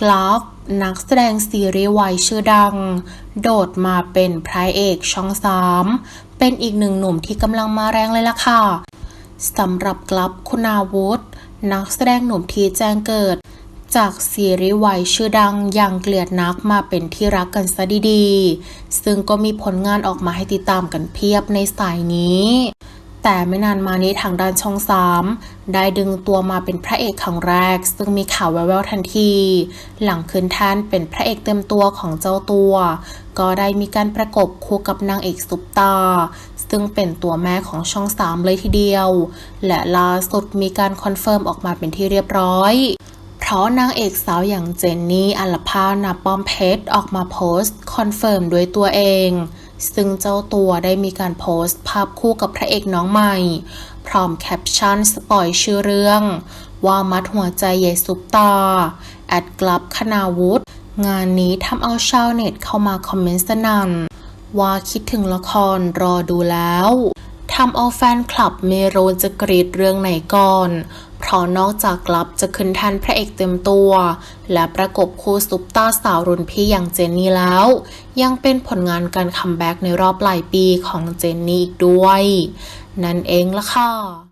กราฟนักแสดงซีรีส์วายชื่อดัง โดดมาเป็นพระเอกช่องสามเป็นอีกหนึ่งหนุ่มที่กำลังมาแรงเลยล่ะค่ะสำหรับกลับคุณาวุธ นักแสดงหนุ่มที่แจ้งเกิด จากซีรีส์วายชื่อดังอย่างเกลียดนักมาเป็นที่รักกันซะดีๆ ซึ่งก็มีผลงานออกมาให้ติดตามกันเพียบในสายนี้ แต่ไม่นานมานี้ทางด้านช่องสามได้ดึงตัวมาเป็นพระเอกครั้งแรก ซึ่งมีข่าวแววๆทันที หลังขึ้นแท่านเป็นพระเอกเต็มตัวของเจ้าตัว ก็ได้มีการประกบคู่กับนางเอกซุปตา ซึ่งเป็นตัวแม่ของช่องสามเลยทีเดียว และล่าสุดมีการคอนเฟิร์มออกมาเป็นที่เรียบร้อยเพราะนางเอกสาวอย่างเจนนี่อัลภานาป้อมเพชรออกมาโพสต์คอนเฟิร์มด้วยตัวเอง ซึ่งเจ้าตัวได้มีการโพสต์ภาพคู่กับพระเอกน้องใหม่ พร้อมแคปชั่นสปอยชื่อเรื่อง ว่ามัดหัวใจใหญ่ซุปตา แอดกลับคณาวุฒิงานนี้ทำเอาชาวเน็ตเข้ามาคอมเมนต์สนั่นว่าคิดถึงละครรอดูแล้วทำเอาแฟนคลับไม่รู้จะกรีดเรื่องไหนก่อน ราะนอกจากกลับจะขึ้นแทนพระเอกเต็มตัว และประกบคู่ซุปตาสาวรุ่นพี่อย่างเจนนี่แล้ว ยังเป็นผลงานการคัมแบ็กในรอบหลายปีของเจนนี่อีกด้วย นั่นเองละค่ะ